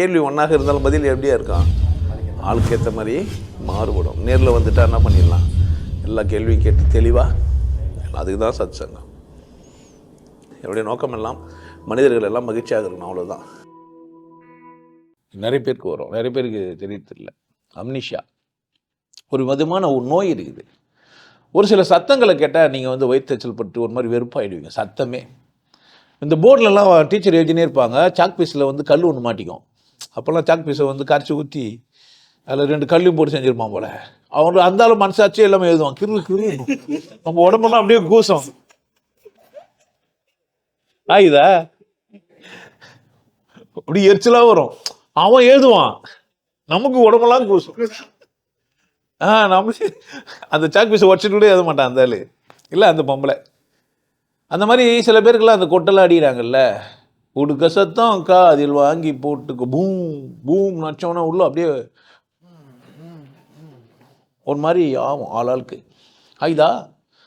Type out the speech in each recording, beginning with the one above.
கேள்வி ஒன்றாக இருந்தாலும் பதில் எப்படியா இருக்கான் ஆளுக்கு ஏற்ற மாதிரி மாறுபடும். நேரில் வந்துட்டா என்ன பண்ணிடலாம்? எல்லா கேள்வியும் கேட்டு தெளிவாக அதுக்கு தான் சத் சங்கம் என்னுடைய நோக்கம் எல்லாம் மனிதர்கள் எல்லாம் மகிழ்ச்சியாக இருக்கணும் அவ்வளோதான் நிறைய பேருக்கு வரும். நிறைய பேருக்கு தெரியறதில்ல அம்னிஷா. ஒரு விதமான ஒரு நோய் இருக்குது. ஒரு சில சத்தங்களை கேட்டால் நீங்கள் வந்து வயிற்றுச்சல் பட்டு ஒரு மாதிரி வெறுப்பாயிடுவீங்க. சத்தமே. இந்த போர்டிலலாம் டீச்சர் எழுதினே இருப்பாங்க. சாக் பீஸில் வந்து கல் ஒன்று மாட்டிக்கும். அப்போல்லாம் சாக் பீஸை வந்து கரைச்சி ஊற்றி அதில் ரெண்டு கல்லையும் போட்டு செஞ்சிருப்பான் போல. அவன் அந்தாலும் மனசாட்சியே எல்லாமே எழுதுவான். கிரு கிரு. நம்ம உடம்பெல்லாம் அப்படியே கூசம். ஆயுதா அப்படி எரிச்சலாக வரும். அவன் எழுதுவான். நமக்கு உடம்பெல்லாம் கூசும். ஆ நம்ம அந்த சாக் பீஸை உடச்சிட்டு கூட எழுத மாட்டான் அந்த ஆள். இல்லை அந்த பொம்பளை. அந்த மாதிரி சில பேருக்குலாம் அந்த கொட்டெல்லாம் அடிக்கிறாங்கல்ல. உடுக்க சத்தம் காதில் வாங்கி போட்டுக்கு பூம் பூம் நச்சோன்னா உள்ள அப்படியே ஒரு மாதிரி ஆகும் ஆளாளுக்கு ஆயுதா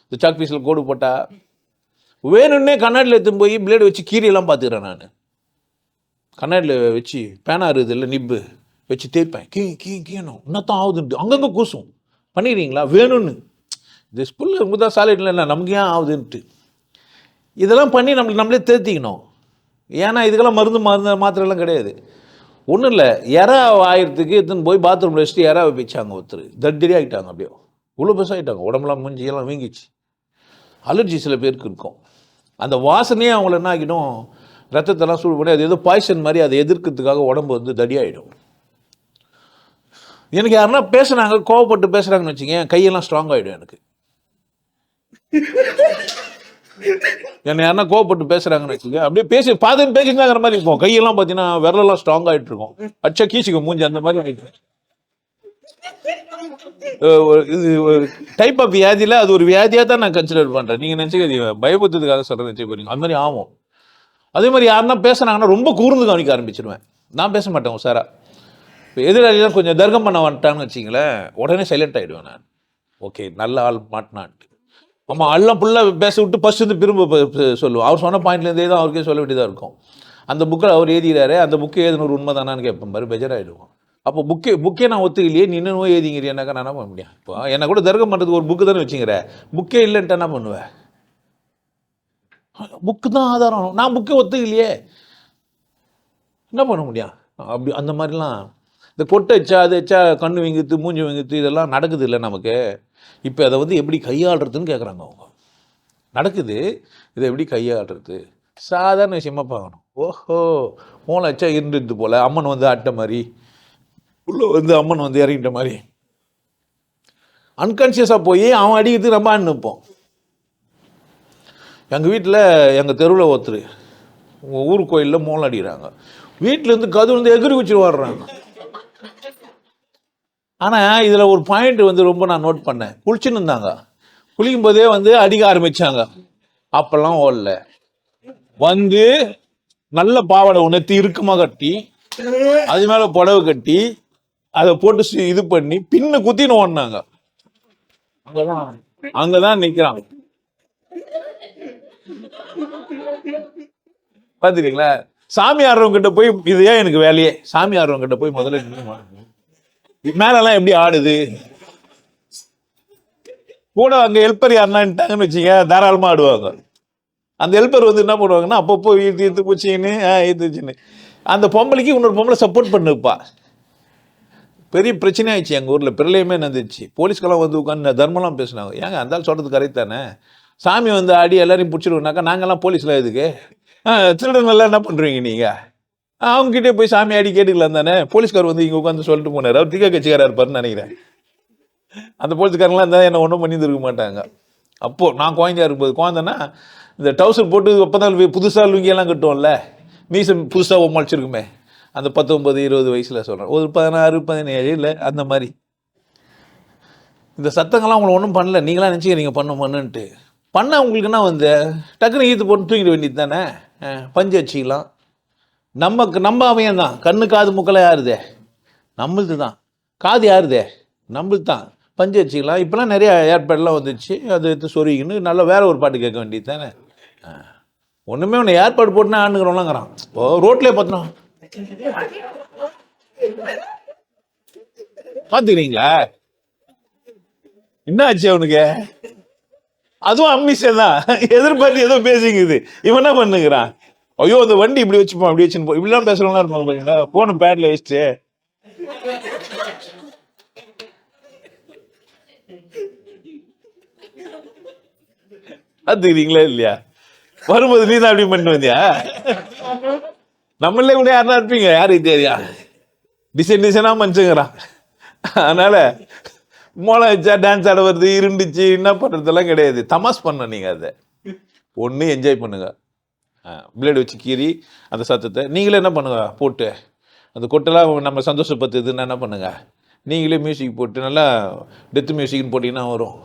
இந்த சாக் பீஸில் கோடு போட்டா வேணும்னே கண்ணாடியில் எடுத்துன்னு போய் பிளேடு வச்சு கீரியெல்லாம் பார்த்துக்கிறேன் நான். கண்ணாடியில் வச்சு பேனா இருக்குது இல்லை நிப்பு வச்சு தேய்ப்பேன். கீ கீ கீணும் என்னத்தான் ஆகுதுன்ட்டு. அங்கங்கே கூசும். பண்ணிடுறீங்களா வேணும்னு. இந்த ஸ்கூலில் இருக்கும்போது தான் சாலிட்ல இல்லை நமக்கு ஏன் ஆகுதுன்ட்டு. இதெல்லாம் பண்ணி நம்மளை நம்மளே தேர்த்திக்கணும் ஏன்னா இதுக்கெல்லாம் மருந்து மருந்து மாத்திரைலாம் கிடையாது. ஒன்றும் இல்லை இறா ஆயிரத்துக்கு எடுத்துன்னு போய் பாத்ரூமில் வச்சுட்டு இறாவை வச்சாங்க ஒருத்தர். தர்தரி ஆகிட்டாங்க அப்படியே. இவ்வளோ பெருசாகிட்டாங்க உடம்புலாம் மூஞ்சியெல்லாம் வீங்கிச்சு அலர்ஜி சில பேருக்கு இருக்கும். அந்த வாசனையே அவங்கள என்ன ஆகிடும்? ரத்தத்தெல்லாம் சூடு பண்ணி அது ஏதோ பாய்சன் மாதிரி அதை எதிர்க்கிறதுக்காக உடம்பு வந்து தடியாயிடும் எனக்கு யாருன்னா பேசுனாங்க கோவப்பட்டு பேசுகிறாங்கன்னு வச்சுக்கேன் கையெல்லாம் ஸ்ட்ராங் ஆகிடும் எனக்கு. என்னை யாருன்னா கோவப்பட்டு பேசுகிறாங்கன்னு வச்சுக்க அப்படியே பேசி பார்த்து பேசினாங்கிற மாதிரி இருக்கும். கையெல்லாம் பார்த்தீங்கன்னா விரலெல்லாம் ஸ்ட்ராங் ஆகிட்டு இருக்கும். அச்சா கீச்சிக்கும் மூஞ்சி அந்த மாதிரி ஆகிட்டு ஒரு இது டைப் ஆஃப் வியாதியில் அது ஒரு வியாதியாக தான் நான் கன்சிடர் பண்ணுறேன் நீங்கள் நினச்சிக்க பயபுத்ததுக்காக சொல்கிறேன் நினச்சி போறீங்க. அந்த மாதிரி ஆகும். அதே மாதிரி யாருன்னா பேசுனாங்கன்னா ரொம்ப கூர்ந்து கவனிக்க ஆரம்பிச்சிருவேன். நான் பேச மாட்டேன் உசாரா இப்போ எதிராளிலாம் கொஞ்சம் தர்க்கம் பண்ண வந்துட்டான்னு வச்சிங்களேன் உடனே சைலண்ட் ஆகிடுவேன் நான். ஓகே நல்ல ஆள் மாட்டினான்ட்டு ஆமாம் எல்லாம் ஃபுல்லாக பேச விட்டு வந்து திரும்ப சொல்லுவோம். அவர் சொன்ன பாயிண்ட்லேருந்தே தான் அவருக்கே சொல்ல வேண்டியதாக இருக்கும். அந்த புக்கில் அவர் எழுதிறாரு அந்த புக்கு ஒரு உண்மை தானான்னு கேட்பேன் பாரு பெஜராகிடுவோம் அப்போ புக்கே புக்கே நான் ஒத்துக்கலையே நீ இன்னும் எழுதிங்கிறியனாக்கா நான் என்ன பண்ண முடியும்? இப்போ என்னை கூட தர்க்கம் பண்ணுறதுக்கு ஒரு புக்கு தானே வச்சுங்கிற புக்கே இல்லைன்ட்டு என்ன பண்ணுவேன் புக்கு தான் ஆதாரம். நான் புக்கே ஒத்துக்கலையே. என்ன பண்ண முடியும்? அப்படி அந்த மாதிரிலாம். இந்த கொட்டை வச்சா அது வச்சா கண்ணு வீங்குத்து மூஞ்சி வீங்குத்து இதெல்லாம் நடக்குது இல்லை நமக்கு. இப்போ அதை வந்து எப்படி கையாளுறதுன்னு கேட்குறாங்க அவங்க. நடக்குது. இதை எப்படி கையாளுறது? சாதாரண விஷயமா பார்க்கணும். ஓஹோ மூளை வச்சா இருந்துட்டு போல. அம்மன் வந்து அட்ட மாதிரி. உள்ள வந்து அம்மன் வந்து இறங்கிட்ட மாதிரி. அன்கான்ஷியஸாக போய் அவன் அடிக்கிறது நம்ம நிற்போம் எங்கள் வீட்டில் எங்கள் தெருவில் ஒருத்தர். உங்கள் ஊர் கோயிலில் மோளம் அடிக்கிறாங்க. வீட்டிலேருந்து கதுலேருந்து எகிரி குச்சி வாடுறாங்க ஆனால் இதில் ஒரு பாயிண்ட் வந்து ரொம்ப நான் நோட் பண்ணேன். குளிச்சுன்னு இருந்தாங்க. குளிக்கும் போதே வந்து அடிக்க ஆரம்பித்தாங்க அப்போல்லாம் ஓடல. வந்து நல்ல பாவாடை உணர்த்தி இறுக்கமாக கட்டி அது மேலே புடவை கட்டி அதை போட்டு இது பண்ணி பின்னு குத்தின்னு ஓடினாங்க. அங்கதான் அங்கதான் நிக்கிறாங்க. பாத்துக்கீங்களா சாமி ஆடுறவங்க கிட்ட போய் இது ஏன் எனக்கு வேலையே? சாமி ஆடுறவங்க கிட்ட போய் முதல்ல மேலெல்லாம் எப்படி ஆடுது? கூட அங்கே ஹெல்ப்பர் யாருன்னாட்டாங்கன்னு வச்சுக்க தாராளமாக ஆடுவாங்க. அந்த ஹெல்ப்பர் வந்து என்ன பண்ணுவாங்கன்னா அப்பப்போ ஈர்த்து ஈர்த்து பூச்சின்னு ஈர்த்துச்சின்னு அந்த பொம்பளைக்கு இன்னொரு பொம்பளை சப்போர்ட் பண்ணுப்பா பெரிய பிரச்சனை ஆயிடுச்சு எங்கள் ஊரில். பிரளயமே நடந்துச்சு. போலீஸ்க்கெல்லாம் வந்து உட்காந்து தர்மம்லாம் பேசினாங்க. ஏங்க அந்தாலும் சொல்கிறது கரெக்ட் தானே? சாமி வந்து ஆடி எல்லாரையும் பிடிச்சிடுவோம்னாக்கா நாங்கள்லாம் போலீஸில் இதுக்கு திருடன் எல்லாம் என்ன பண்ணுறீங்க நீங்கள் அவங்ககிட்டே போய் சாமி ஆடி கேட்டுக்கலாம் தானே? போலீஸ்கார் வந்து இங்கே உட்காந்து சொல்லிட்டு போனார். அவர் திக கட்சிக்காரா இருப்பாருன்னு நினைக்கிறேன். அந்த போலீஸ்காரங்களாம் இருந்தால் என்ன ஒன்றும் பண்ணியிருக்க மாட்டாங்க. அப்போது நான் குழந்தையா இருக்கும்போது குழந்தைன்னா இந்த டவுசர் போட்டு அப்போ தான் புதுசாக லுங்கியெல்லாம் கட்டுவோம்ல. மீசம் புதுசாக முளைச்சிருக்குமே அந்த பத்தொம்பது இருபது வயசில் சொல்கிறேன் ஒரு பதினாறு பதினேழு இல்லை அந்த மாதிரி. இந்த சத்தங்கள்லாம் உங்களை ஒன்றும் பண்ணல. நீங்களாம் நினச்சிக்கிறீங்க பண்ண பண்ணுன்ட்டு. பண்ண உங்களுக்குன்னா வந்து? டக்குனு ஈத்து போட்டு தூங்கிட வேண்டியது தானே? பஞ்சு வச்சிக்கலாம் நமக்கு நம்ம அவன் தான் கண்ணு காது முக்கெல்லாம் யாருதே? நம்மளுது தான் காது யாருதே? நம்மளுது தான் பஞ்சு வச்சுக்கலாம். இப்போலாம் நிறையா ஏர்பேட்லாம் வந்துச்சு. அது எடுத்து சொருகின்னு நல்லா வேற ஒரு பாட்டு கேட்க வேண்டியது தானே ஒன்றுமே ஒன்று ஏர்பாடு போட்டுனா ஆண்டுக்கிறோம்லாங்கிறான் இப்போ ரோட்லேயே பார்த்தோம். பார்த்துக்கிறீங்களா? என்ன ஆச்சு அவனுக்கு? அதுவும் அம்மிஷன் தான். எதிர்பார்த்து ஏதோ பேசிங்குது இவன் என்ன பண்ணுகிறான்? ஐயோ அந்த வண்டி இப்படி வச்சுப்போம் அப்படி வச்சுன்னு போ இப்படிலாம் பேசுறவங்களாம் இருப்பாங்க பாத்தீங்களா? போன பேட்ல வச்சுட்டு பாத்துக்கிறீங்களா இல்லையா? வரும்போது நீ தான் அப்படி பண்ணிட்டு வந்தியா? நம்மளே கூட யாருன்னா இருப்பீங்க? யாருக்கு தெரியா டிசைன் டிசைனாக மனுஷங்கிறான். அதனால மோளம் வச்சா டான்ஸ் ஆட வருது இருண்டுச்சு என்ன பண்ணுறதெல்லாம் கிடையாது. தமாஸ் பண்ண நீங்கள் அதை. ஒன்று என்ஜாய் பண்ணுங்க. பிளேடு வச்சு கீறி அந்த சத்தத்தை நீங்களே என்ன பண்ணுங்க? போட்டு. அந்த கொட்டெல்லாம் நம்ம சந்தோஷப்படுத்துதுன்னா என்ன பண்ணுங்கள் நீங்களே மியூசிக் போட்டு நல்லா டெத்து மியூசிக்னு போட்டிங்கன்னா வரும்.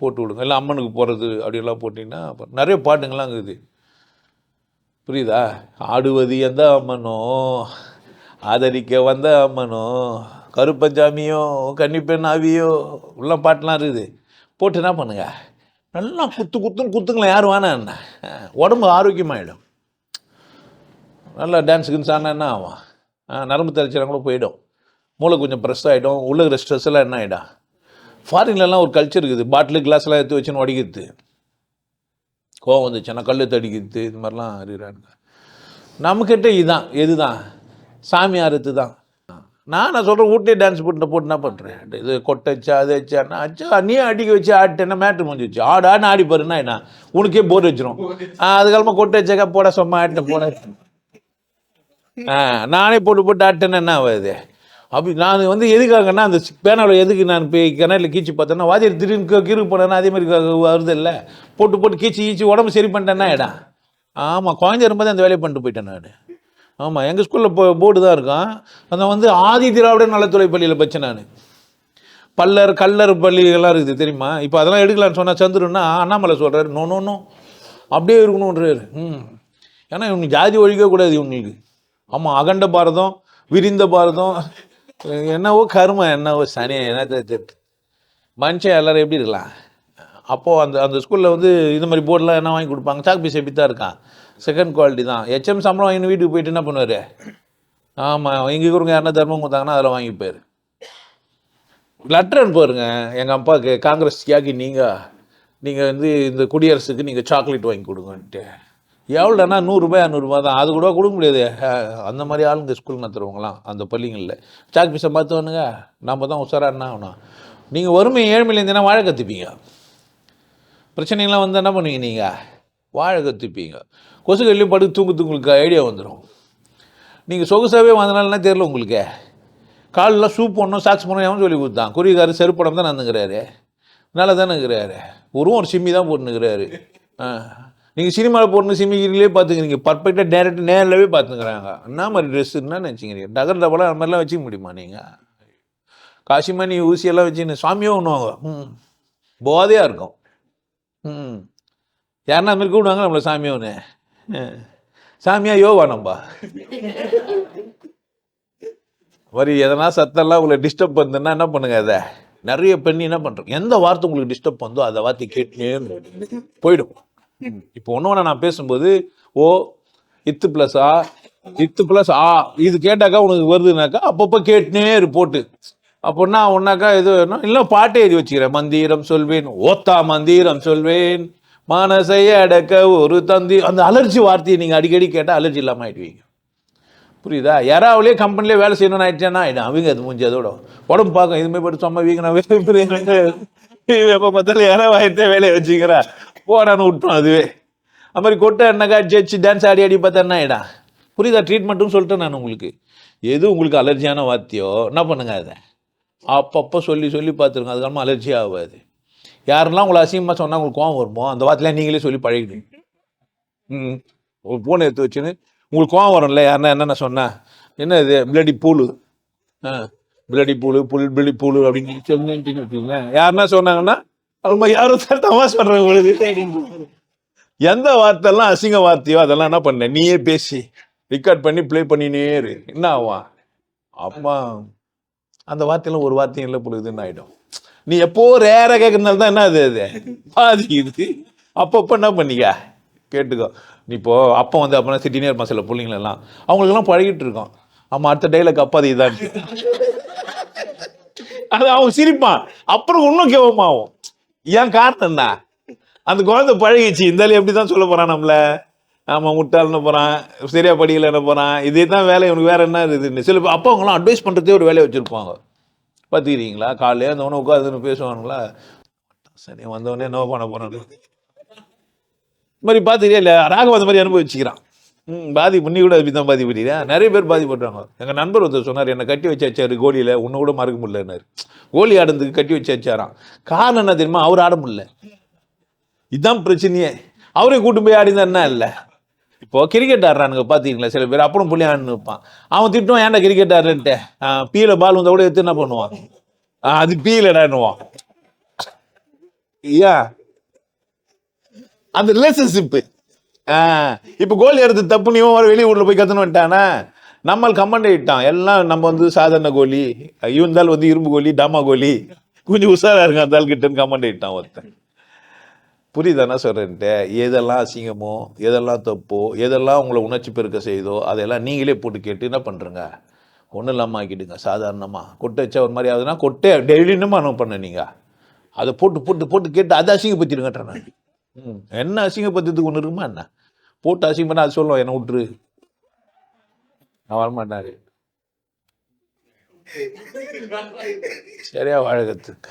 போட்டு விடுங்க. இல்லை அம்மனுக்கு போகிறது அப்படியெல்லாம் போட்டிங்கன்னா நிறைய பாட்டுங்கள்லாம் இருக்குது. புரியுதா? ஆடுவது எந்த அம்மனோ ஆதரிக்க வந்த அம்மனோ கருப்பஞ்சாமியோ கன்னிப்பெண் ஆவியோ உள்ள பாட்டெலாம் இருக்குது. போட்டு என்ன பண்ணுங்கள் நல்லா குத்து குத்துன்னு குத்துங்களேன். யார் வேணா என்ன? உடம்பு ஆரோக்கியமாகிடும் நல்லா டான்ஸுக்குன்னு ஆனால் என்ன ஆகும் ஆ, நரம்பு தரிச்சிடம் கூட போயிடும் மூளை கொஞ்சம் ப்ரெஸ் ஆகிடும் உள்ள இருக்கிற ஸ்ட்ரெஸ் எல்லாம் என்ன ஆகிடும் ஃபாரின்லலாம் ஒரு கல்ச்சர் இருக்குது பாட்டிலு கிளாஸ்லாம் எடுத்து வச்சுன்னு உடைக்கிறது கோவம் வந்துச்சுன்னா கல் தடிக்கிறது இது மாதிரிலாம் அறிகிறாங்க நம்மக்கிட்ட இதுதான் எது தான் சாமி அறுத்து தான் நான் நான் சொல்கிறேன் வீட்லேயே டான்ஸ் போட்டு போட்டு என்ன பண்ணுறேன் இது கொட்டச்சா அது வச்சான்னா அச்சா நீ அடிக்க வச்சு ஆட்டேன்னா மேட்ரு முடிஞ்சிச்சு ஆடு ஆடுன்னு ஆடி பாருன்னா என்ன உனக்கே போர் வச்சிரும் அதுக்கப்புறமா கொட்டை வச்சாக்கா போட சும்மா ஆட்ட போட நானே போட்டு போட்டு ஆட்டேன்னா என்ன ஆகுது அப்படி நான் வந்து எதுக்காகன்னா அந்த பேனாவில் எதுக்கு நான் போய் கிணறுல கீச்சு பார்த்தேன்னா வாத்தியார் திடீர்னு கீ- போனேன்னா அதே மாதிரி வருது இல்லை போட்டு போட்டு கீச்சு கீச்சு உடம்பு சரி பண்ணிட்டேன்னா இடம் ஆமாம் குழந்தை இருக்கும்போது அந்த வேலையை பண்ணிட்டு போயிட்டேன் நான். ஆமாம் எங்கள் ஸ்கூலில் போ போர்டு தான் இருக்கும். அந்த வந்து ஆதி திராவிட நலத்துறை பள்ளியில் படித்தேன் நான். பல்லர் கல்லர் பள்ளிகள்லாம் இருக்குது தெரியுமா? இப்போ அதெல்லாம் எடுக்கலான்னு சொன்னால் சந்துருன்னா அண்ணாமலை சொல்கிறாரு நோ நோ நோ. அப்படியே இருக்கணுன்றாரு ம். ஏன்னா இவனுக்கு ஜாதி ஒழிக்கக்கூடாது இவங்களுக்கு ஆமாம் அகண்ட பாரதம் விரிந்த பாரதம் என்னவோ கருமம் என்னவோ சனி என்ன மனுஷன் எல்லாரும் எப்படி இருக்கலாம்? அப்போது அந்த அந்த ஸ்கூலில் வந்து இந்த மாதிரி போர்டெலாம் என்ன வாங்கி கொடுப்பாங்க? சாக் பீஸ் எப்படி தான் இருக்கான்? செகண்ட் குவாலிட்டி தான். ஹெச்எம் சம்பளம் வாங்கி வீட்டுக்கு போயிட்டு என்ன பண்ணுவார்? ஆமாம் எங்கள் இருக்கிறவங்க யாருன்னா தர்மம் கொடுத்தாங்கன்னா அதில் வாங்கிப்பார். லெட்டர் அனுப்புவாருங்க எங்கள் அப்பாவுக்கு காங்கிரஸ் தியாகி நீங்கள் நீங்கள் வந்து இந்த குடியரசுக்கு நீங்கள் சாக்லேட் வாங்கி கொடுங்கன்ட்டு. எவ்வளோனா நூறுரூபா இரநூறுபா தான். அது கூட கொடுக்க முடியாது. அந்த மாதிரி ஆளுங்க ஸ்கூல் நடத்துகிறவங்களாம் அந்த பள்ளிங்களில். சாக் பீஸை பார்த்துவனுங்க நம்ம தான் உஷாராக என்ன ஆகணும். நீங்கள் வறுமை ஏழ்மையிலேருந்துனா இருந்தீங்கன்னா வாழை கற்றுப்பீங்க பிரச்சனைகள்லாம் வந்து என்ன பண்ணுவீங்க நீங்கள் வாழை கற்றுப்பீங்க கொசுக்கள்லையும் படுத்து தூங்குறது உங்களுக்கு ஐடியா வந்துடும் நீங்கள் சொகுசாகவே வந்தனாலனா தெரியல உங்களுக்கு. காலெலாம் சூப் போடணும் சாக்ஸ் போடணும் எவன் சொல்லி கொடுத்தான்? குறிகாரு செருப்படம் தான் நடந்துக்கிறாரு. நல்லா தானே இருக்கிறாரு. ஒருவும் ஒரு சிம்மி தான் போட்டுனுக்கிறாரு ஆ. நீங்கள் சினிமாவில் போடணும் சிம்மிக்கிறிலே பார்த்துக்கிறீங்க பர்ஃபெக்டாக டேரக்ட் நேரிலவே பார்த்துக்கிறாங்க என்ன மாதிரி ட்ரெஸ் என்ன நினச்சிக்கிறீங்க. டகர் டபலாக அந்த மாதிரிலாம் வச்சுக்க முடியுமா நீங்கள் காசிமணி ஊசியெல்லாம் வச்சுன்னு சாமியாக ஒன்றுவாங்க ம். போதையாக இருக்கும். ம். யாருன்னா அது மாதிரி கூப்பிடுவாங்க நம்மளை சாமியோன்னு சாமியா யோவா நம்பா வரி எதனா சத்தெல்லாம் உங்களை டிஸ்டர்ப் பண்ணுதுன்னா என்ன பண்ணுங்க அதை? நிறைய பெண் என்ன பண்ணுறோம் எந்த வார்த்தை உங்களுக்கு டிஸ்டர்ப் வந்தோ அதை வார்த்தை கேட்டுனே போயிடும். இப்போ ஒன்று நான் பேசும்போது ஓ இத்து ப்ளஸ் ஆ இத்து ப்ளஸ் ஆ இது கேட்டாக்கா உனக்கு வருதுனாக்கா அப்பப்போ கேட்டுனே இரு போட்டு. அப்படின்னா ஒன்னாக்கா இது வேணும் இல்லை பாட்டு எழுதி வச்சுக்கிறேன். மந்திரம் சொல்வேன் ஓத்தா மந்திரம் சொல்வேன். மனசை அடக்க ஒரு தந்தி அந்த அலர்ஜி வார்த்தையை நீங்கள் அடிக்கடி கேட்டால் அலர்ஜி இல்லாமல் ஆகிடுவீங்க புரியுதா? யாராவிலே கம்பெனிலே வேலை செய்யணும்னு ஆயிடுச்சேன்னா அவங்க அது முடிஞ்சு அதோட. உடம்பு பார்க்கும் இதுமாதிரி போட்டு சும்மா வீக்கணும் எப்போ பார்த்தாலும் யாராவது ஆயிடுத்தே வேலையை வச்சுக்கிறேன் போடான்னு விட்டோம் அதுவே. அது மாதிரி கொட்டை என்னக்கா ஜெச்சு டான்ஸ் ஆடி ஆடி பார்த்தா என்ன ஆகிடா புரியுதா? ட்ரீட்மெண்ட்டும் சொல்லிட்டேன் நான் உங்களுக்கு. எது உங்களுக்கு அலர்ஜியான வார்த்தையோ என்ன பண்ணுங்க அதை? அப்பப்போ சொல்லி சொல்லி பார்த்துருங்க. அதுக்காக அலர்ஜி ஆகாது. யாரெல்லாம் உங்களை அசிங்கமாக சொன்னால் உங்களுக்கு கோவம் வருமோ? அந்த வார்த்தையில நீங்களே சொல்லி பழகிடுங்க. ம் ஒரு ஃபோனை எடுத்து வச்சுன்னு உங்களுக்கு கோவம் வரும்ல யாருன்னா என்னென்ன சொன்னேன் என்ன இது? பிளடி பூலு ஆ. Bloody fool fool bloody fool அப்படின்னு சொன்னேன் யாருன்னா சொன்னாங்கன்னா அவங்க யாரும் தமாஸ் பண்ணுறாங்க எந்த வார்த்தைலாம் அசிங்க வார்த்தையோ அதெல்லாம் என்ன பண்ண? நீயே பேசி ரெக்கார்ட் பண்ணி ப்ளே பண்ணினே இரு. என்ன ஆவான் அப்பா அந்த வார்த்தையெல்லாம் ஒரு வார்த்தையும் இல்லை பொழுதுன்னு ஆகிடும் நீ எப்போ ரேராக கேட்கறதுனால தான் என்ன அது அது? பாதிக்குது அப்பப்போ என்ன பண்ணிக்க? கேட்டுக்கோ. நீ இப்போ அப்போ வந்து அப்போனா திட்டினே இருப்பான் சில பிள்ளைங்களெல்லாம் அவங்களுக்கெல்லாம் பழகிட்டு இருக்கோம். ஆமாம் அடுத்த டைலாக் அப்பாதி இதான் அது அவன் சிரிப்பான். அப்புறம் இன்னும் கேவமாகும் ஏன் காரணம் என்ன அந்த குழந்தை பழகிச்சு இந்த எப்படி தான் சொல்ல போகிறான் நம்மள? ஆமாம் முட்டாள்னு போகிறான் சரியா படிக்கல என்ன போகிறான் இதே தான் வேலை இவனுக்கு வேறு என்ன இருக்குதுன்னு சில பேர் அப்பா அவங்களாம் அட்வைஸ் பண்ணுறதே ஒரு வேலையை வச்சுருப்பாங்க. பார்த்துக்கிறீங்களா? காலையில் இருந்தவொடனே உட்காந்துன்னு பேசுவானுங்களா? சரி வந்தவொடனே என்ன பண்ண போறான்னு இது மாதிரி பார்த்துக்கிறியா இல்லை ராகவ அந்த மாதிரி அனுபவிச்சுக்கிறான். ம் பண்ணி கூட அப்படி தான் பாதிப்படுறியா நிறைய பேர் பாதிப்படுறாங்க எங்கள் நண்பர் ஒருத்தர் சொன்னார் என்னை கட்டி வச்சு வச்சாரு கோலியில் உன்னை கூட மறக்க முடியலன்னாரு. கோலி ஆடுறதுக்கு கட்டி வச்சாச்சாராம். காரணம் என்ன தெரியுமா? அவர் ஆட முடியல. இதுதான் பிரச்சனையே. அவரே கூட்டு போய் ஆடினா என்ன இல்லை? இப்போ கிரிக்கெட் ஆடுறானுங்க பார்த்தீங்களா சில பேர் அப்புறம் புள்ளி ஆடுன்னு இருப்பான். அவன் திட்டுவான் ஏன்டா கிரிக்கெட் ஆடுறேன்ட்டு? பீல பால் வந்தால் கூட எடுத்து என்ன பண்ணுவான்? ஆ, அது பீலடான்னுவான் ஏன்? அந்த ரிலேஷன்ஷிப்பு இப்போ கோல் எடுத்து தப்பு நீ வர வெளியூரில் போய் கற்றுன்னு வந்துட்டானா? நம்மள் கமெண்ட் இட்டான் எல்லாம் நம்ம வந்து சாதாரண கோலி இவந்தால் வந்து இரும்பு கோலி டாமா கோலி கொஞ்சம் உஷாராக இருங்க அந்த ஆள் கிட்டன்னு கமெண்ட் இட்டான் ஒருத்தன். புரியுதானா சொல்கிறேன்ட்டு எதெல்லாம் அசிங்கமோ எதெல்லாம் தப்போ எதெல்லாம் உங்களை உணர்ச்சி பெருக்க செய்தோ அதெல்லாம் நீங்களே போட்டு கேட்டு என்ன பண்ணுறங்க ஒன்றும் இல்லாமல் ஆக்கிடுங்க சாதாரணமாக கொட்டை வச்சா ஒரு மாதிரி ஆகுதுன்னா கொட்டை டெய்லினுமா என்ன பண்ண நீங்கள் அதை போட்டு போட்டு போட்டு கேட்டு அதை அசிங்கப்படுத்திடுங்கன்ற நான். என்ன அசிங்கப்படுத்துறதுக்கு ஒன்று இருக்குமா என்ன? போட்டு அசிங்கம் பண்ண அது சொல்லுவோம் என்னை விட்டுரு. நான் வரமாட்டாரு. சரியா வாழகத்துக்கு